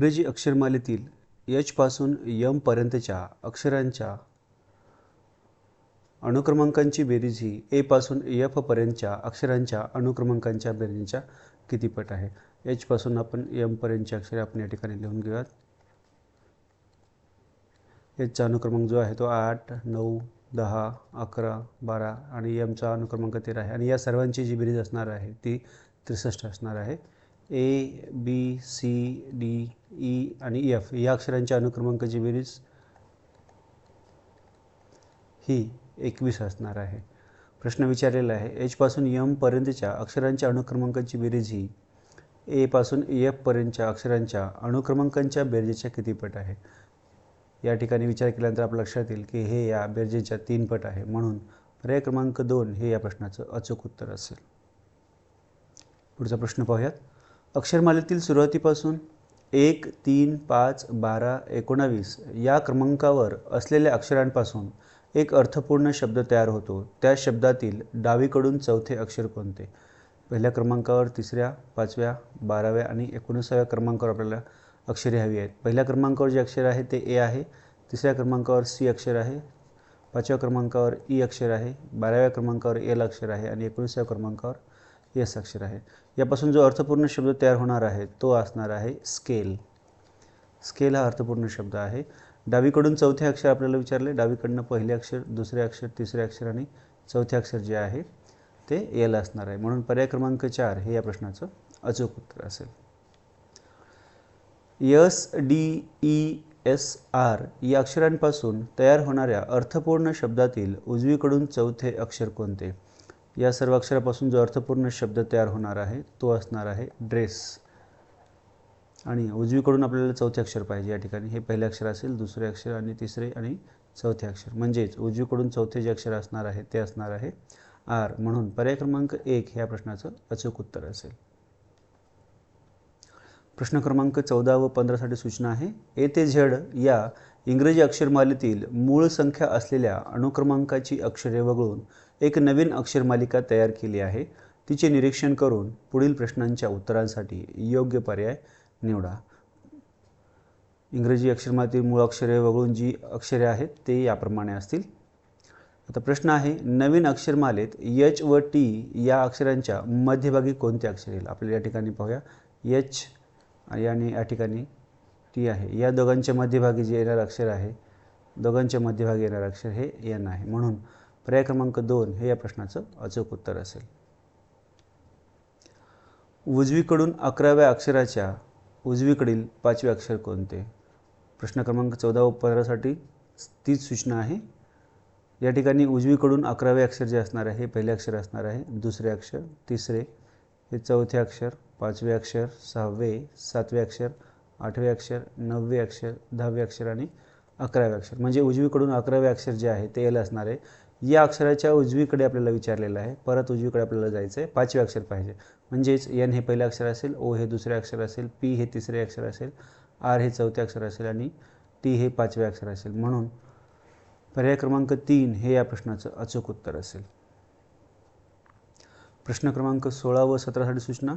इंग्रजी अक्षरमालेतील यचपासून पासून यम पर्यंतच्या अक्षरांच्या अनुक्रमांकांची बेरीज ही ए पासून एफ पर्यंतच्या अक्षरांच्या अनुक्रमांकांच्या बेरीजच्या कितीपट आहे? एच पासून आपण यम पर्यंतची अक्षरे आपण या ठिकाणी लिहून घेऊयात. एचचा अनुक्रमांक जो आहे तो आठ नऊ दहा अकरा बारा आणि यमचा अनुक्रमांक तेरा आहे. आणि या सर्वांची जी बेरीज असणार आहे ती त्रेसष्ट असणार आहे. A B C D E आणि एफ या अक्षरांच्या अनुक्रमांकाची बेरीज ही एकवीस असणार आहे. प्रश्न विचारलेला आहे एचपासून यमपर्यंतच्या अक्षरांच्या अनुक्रमांकांची बेरीज ही एपासून एफपर्यंतच्या अक्षरांच्या अनुक्रमांकांच्या बेरजेच्या किती पट आहे? या ठिकाणी विचार केल्यानंतर आपल्या लक्षात येईल की हे या बेरजेच्या तीन पट आहे. म्हणून पर्याय क्रमांक दोन हे या प्रश्नाचं अचूक उत्तर असेल. पुढचा प्रश्न पाहूयात. अक्षरमालेतील सुरुवातीपासून एक तीन पाच बारा एकोणावीस या क्रमांकावर असलेल्या अक्षरांपासून एक अर्थपूर्ण शब्द तयार होतो. त्या शब्दातील डावीकडून चौथे अक्षर कोणते? पहिल्या क्रमांकावर तिसऱ्या पाचव्या बाराव्या आणि एकोणीसाव्या क्रमांकावर आपल्याला अक्षरे हवी आहेत. पहिल्या क्रमांकावर जे अक्षर आहे ते ए आहे तिसऱ्या क्रमांकावर सी अक्षर आहे पाचव्या क्रमांकावर ई अक्षर आहे बाराव्या क्रमांकावर एल अक्षर आहे आणि एकोणीसाव्या क्रमांकावर यस अक्षर आहे. यापासून जो अर्थपूर्ण शब्द तयार होणार आहे तो असणार आहे स्केल स्केल हा अर्थपूर्ण शब्द आहे. डावीकडून चौथे अक्षर आपल्याला विचारले. डावीकडनं पहिले अक्षर दुसरे अक्षर तिसरे अक्षर आणि चौथे अक्षर जे आहे ते एल असणार आहे. म्हणून पर्याय क्रमांक चार हे या प्रश्नाचं अचूक उत्तर असेल. S D E S R या अक्षरांपासून तयार होणाऱ्या अर्थपूर्ण शब्दातील उजवीकडून चौथे अक्षर कोणते? या सर्व अक्षरापासून जो अर्थपूर्ण शब्द तयार होणार आहे तो असणार आहे ड्रेस. आणि उजवीकडून आपल्याला चौथे अक्षर पाहिजे या ठिकाणी. हे पहिले अक्षर असेल दुसरे अक्षर आणि तिसरे आणि चौथे अक्षर. म्हणजेच उजवीकडून चौथे जे अक्षर असणार आहे ते असणार आहे आर. म्हणून पर्याय क्रमांक एक ह्या प्रश्नाचं अचूक उत्तर असेल. प्रश्न क्रमांक चौदा व पंधरासाठी सूचना आहे. ए ते झेड या इंग्रजी अक्षरमालेतील मूळ संख्या असलेल्या अनुक्रमांकाची अक्षरे वगळून एक नवीन अक्षरमालिका तयार केली आहे. तिचे निरीक्षण करून पुढील प्रश्नांच्या उत्तरांसाठी योग्य पर्याय निवडा. इंग्रजी अक्षरमातील मूळ अक्षरे वगळून जी अक्षरे आहेत ते याप्रमाणे असतील. आता प्रश्न आहे नवीन अक्षरमालेत यच व टी या अक्षरांच्या मध्यभागी कोणते अक्षर येईल? आपल्याला या ठिकाणी पाहूया. यच आणि या ठिकाणी टी आहे. या दोघांच्या मध्यभागी जे येणारं अक्षर आहे दोघांच्या मध्यभागी येणारं अक्षर हे एन आहे. म्हणून पर्याय क्रमांक दोन हे या प्रश्नाचं अचूक उत्तर असेल. उजवीकडून अकराव्या अक्षराच्या उजवीकडील पाचवे अक्षर कोणते? प्रश्न क्रमांक चौदा व पंधरासाठी तीच सूचना आहे. या ठिकाणी उजवीकडून अकरावे अक्षर जे असणार आहे हे पहिले अक्षर असणार आहे दुसरे अक्षर तिसरे हे चौथे अक्षर पाचवे अक्षर सहावे सातवे अक्षर आठवे अक्षर नववे अक्षर दहावे अक्षर आणि अकरावे अक्षर. म्हणजे उजवीकडून अकरावे अक्षर जे आहे ते एल असणार आहे. या अक्षराच्या उजवीकडे आपल्याला विचारलेलं आहे. परत उजवीकडे आपल्याला जायचं आहे पाचवे अक्षर पाहिजे. म्हणजेच एन हे पहिले अक्षर असेल ओ हे दुसरे अक्षर असेल पी हे तिसरे अक्षर असेल आर हे चौथे अक्षर असेल आणि टी हे पाचवे अक्षर असेल. म्हणून पर्याय क्रमांक तीन हे या प्रश्नाचं अचूक उत्तर असेल. प्रश्न क्रमांक सोळा व सतरासाठी सूचना.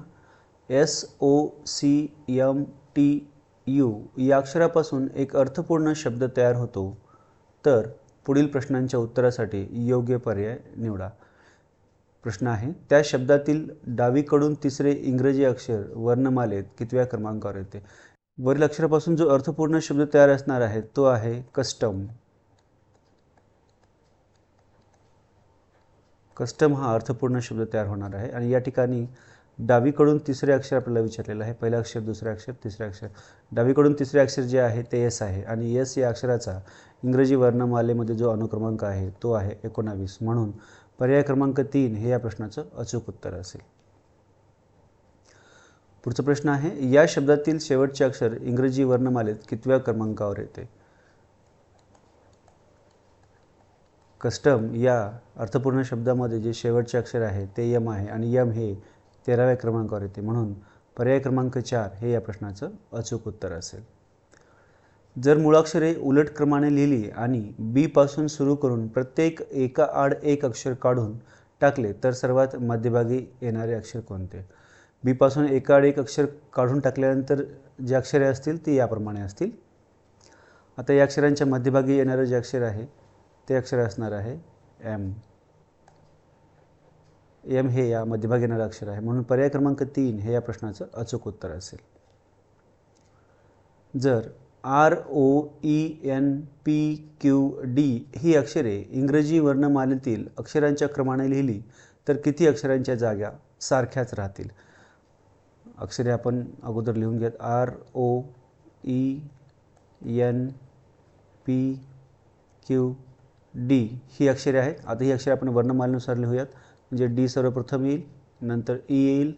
S O C M T U या अक्षरापासून एक अर्थपूर्ण शब्द तयार होतो. तर पुढील प्रश्नांच्या उत्तरासाठी योग्य पर्याय निवडा. प्रश्न आहे त्या शब्दातील डावीकडून तिसरे इंग्रजी अक्षर वर्णमालेत कितव्या क्रमांकावर येते? वरील अक्षरापासून जो अर्थपूर्ण शब्द तयार असणार आहे तो आहे कस्टम. कस्टम हा अर्थपूर्ण शब्द तयार होणार आहे आणि या ठिकाणी डावीकडून तिसरे अक्षर आपल्याला विचारलेलं आहे. पहिलं अक्षर दुसरे अक्षर तिसरे अक्षर. डावीकडून तिसरे अक्षर जे आहे ते एस आहे आणि एस या अक्षराचा इंग्रजी वर्णमालेमध्ये जो अनुक्रमांक आहे तो आहे एकोणावीस. म्हणून पर्याय क्रमांक तीन हे या प्रश्नाचं अचूक उत्तर असेल. पुढचा प्रश्न आहे या शब्दातील शेवटचे अक्षर इंग्रजी वर्णमालेत कितव्या क्रमांकावर येते? कस्टम या अर्थपूर्ण शब्दामध्ये जे शेवटचे अक्षर आहे ते यम आहे आणि यम हे तेराव्या क्रमांकावर येते. म्हणून पर्याय क्रमांक चार हे या प्रश्नाचं अचूक उत्तर असेल. जर मुळाक्षरे उलट क्रमाने लिहिली आणि बी पासून सुरू करून प्रत्येक एका आड एक अक्षर काढून टाकले तर सर्वात मध्यभागी येणारे अक्षर कोणते? बीपासून एकाआड एक अक्षर काढून टाकल्यानंतर जे अक्षरे असतील ती याप्रमाणे असतील. आता या अक्षरांच्या मध्यभागी येणारं जे अक्षर आहे ते अक्षर असणार आहे एम एम हे या मध्यभागी येणारं अक्षर आहे. म्हणून पर्याय क्रमांक तीन हे या प्रश्नाचं अचूक उत्तर असेल. जर R O E N P Q D ही अक्षरे इंग्रजी वर्णमालेतील अक्षरांच्या क्रमाने लिहिली तर किती अक्षरांच्या जागा सारख्याच राहतील? अक्षरे आपण अगोदर लिहून घेत R O E N P Q D ही अक्षरे आहेत. आता ही अक्षरे आपण वर्णमालेनुसार लिहूयात. म्हणजे डी सर्वप्रथम येईल नंतर ई येईल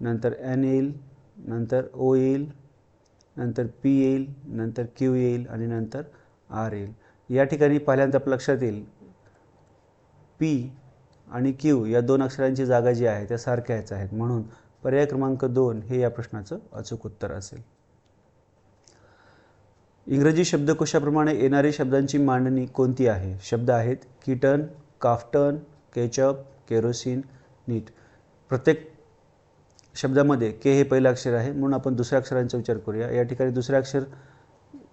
नंतर एन येईल नंतर ओ येईल नंतर पी येईल नंतर क्यू येईल आणि नंतर आर येईल. या ठिकाणी पहिल्यांदा आपल्या लक्षात येईल. पी आणि क्यू या दोन अक्षरांची जागा जी आहे त्या सारख्याच आहेत. म्हणून पर्याय क्रमांक दोन हे या प्रश्नाचं अचूक उत्तर असेल. इंग्रजी शब्दकोशाप्रमाणे येणारी शब्दांची मांडणी कोणती आहे? शब्द आहेत kitten kaftan ketchup kerosene knit. प्रत्येक शब्दामध्ये के हे पहिलं अक्षर आहे म्हणून आपण दुसऱ्या अक्षरांचा विचार करूया. या ठिकाणी दुसरं अक्षर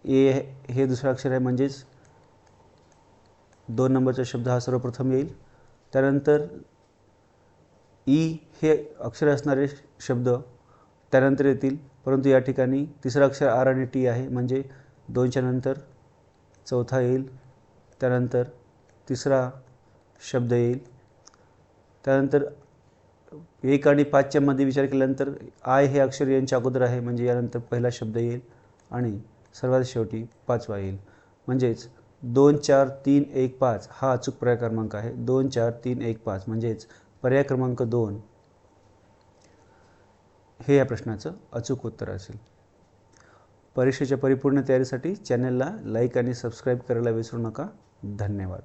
ए हे दुसरं अक्षर आहे म्हणजेच दोन नंबरचा शब्द हा सर्वप्रथम येईल. त्यानंतर ई हे अक्षर असणारे शब्द त्यानंतर येतील परंतु या ठिकाणी तिसरं अक्षर आर आणि टी आहे म्हणजे दोनच्या नंतर चौथा येईल त्यानंतर तिसरा शब्द येईल. त्यानंतर एक आणि पाचच्या मध्ये विचार केल्यानंतर आय हे अक्षर यांच्या अगोदर आहे म्हणजे यानंतर पहिला शब्द येईल आणि सर्वात शेवटी पाचवा येईल. म्हणजेच दोन चार तीन एक पाच हा अचूक पर्याय क्रमांक आहे. दोन चार तीन एक पाच म्हणजेच पर्याय क्रमांक दोन हे या प्रश्नाचं अचूक उत्तर असेल. परीक्षेच्या परिपूर्ण तयारीसाठी चॅनलला लाईक आणि सबस्क्राईब करायला विसरू नका. धन्यवाद.